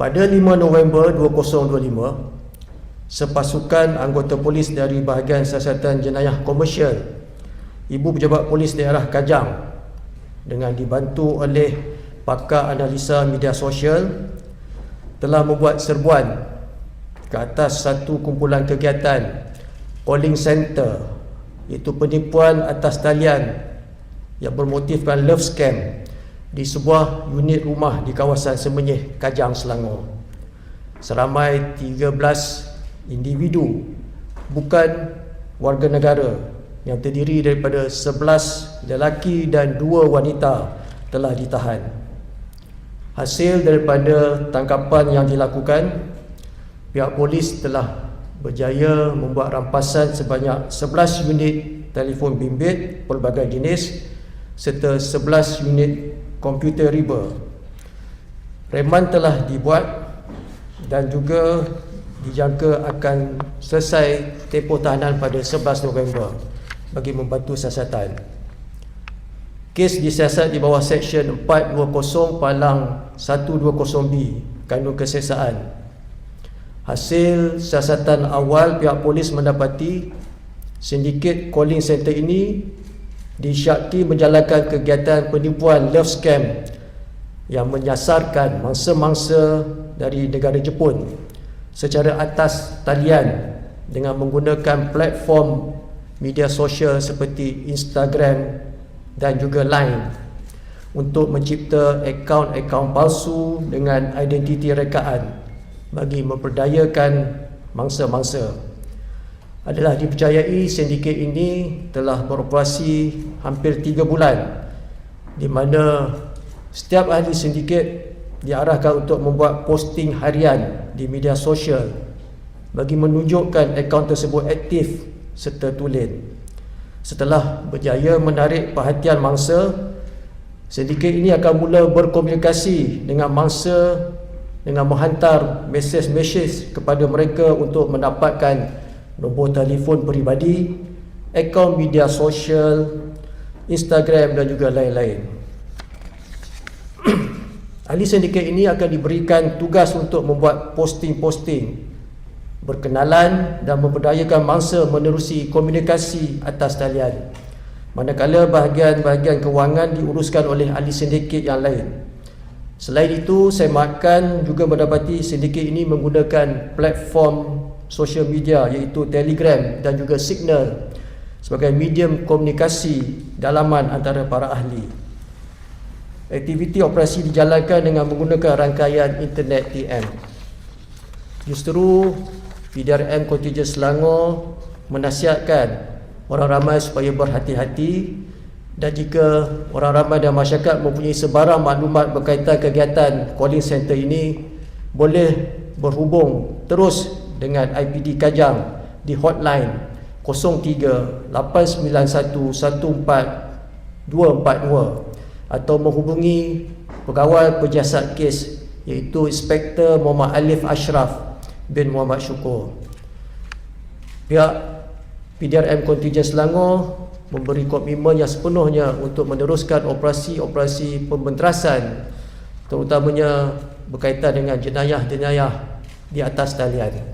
Pada 5 November 2025, sepasukan anggota polis dari bahagian siasatan jenayah komersial Ibu Pejabat Polis Daerah Kajang dengan dibantu oleh pakar analisa media sosial telah membuat serbuan ke atas satu kumpulan kegiatan calling center iaitu penipuan atas talian yang bermotifkan love scam di sebuah unit rumah di kawasan Semenyih, Kajang, Selangor. Seramai 13 individu bukan warga negara yang terdiri daripada 11 lelaki dan 2 wanita telah ditahan. Hasil daripada tangkapan yang dilakukan, pihak polis telah berjaya membuat rampasan sebanyak 11 unit telefon bimbit pelbagai jenis serta 11 unit komputer riba. Reman telah dibuat dan juga dijangka akan selesai tempoh tahanan pada 11 November bagi membantu siasatan. Kes disiasat di bawah Seksyen 420 Palang 120B Kanun Kesesaan. Hasil siasatan awal pihak polis mendapati sindiket calling center ini disyakti menjalankan kegiatan penipuan love scam yang menyasarkan mangsa-mangsa dari negara Jepun secara atas talian dengan menggunakan platform media sosial seperti Instagram dan juga Line untuk mencipta akaun-akaun palsu dengan identiti rekaan bagi memperdayakan mangsa-mangsa. Adalah dipercayai sindiket ini telah beroperasi hampir 3 bulan di mana setiap ahli sindiket diarahkan untuk membuat posting harian di media sosial bagi menunjukkan akaun tersebut aktif serta tulen. Setelah berjaya menarik perhatian mangsa, sindiket ini akan mula berkomunikasi dengan mangsa dengan menghantar mesej-mesej kepada mereka untuk mendapatkan nombor telefon peribadi, akaun media sosial, Instagram dan juga lain-lain. Ahli sindiket ini akan diberikan tugas untuk membuat posting-posting berkenalan dan memperdayakan mangsa menerusi komunikasi atas talian. Manakala bahagian-bahagian kewangan diuruskan oleh ahli sindiket yang lain. Selain itu, saya makan juga mendapati sindiket ini menggunakan platform sosial media iaitu Telegram dan juga Signal sebagai medium komunikasi dalaman antara para ahli. Aktiviti operasi dijalankan dengan menggunakan rangkaian internet TM. Justru PDRM Kontingen Selangor menasihatkan orang ramai supaya berhati-hati dan jika orang ramai dan masyarakat mempunyai sebarang maklumat berkaitan kegiatan calling center ini boleh berhubung terus dengan IPD Kajang di hotline 03 891 14242 atau menghubungi pegawai penyiasat kes iaitu Inspektor Muhammad Alif Ashraf bin Muhammad Syukur. Pihak PDRM Kontingen Selangor memberi komitmen yang sepenuhnya untuk meneruskan operasi-operasi pembenterasan terutamanya berkaitan dengan jenayah-jenayah di atas talian.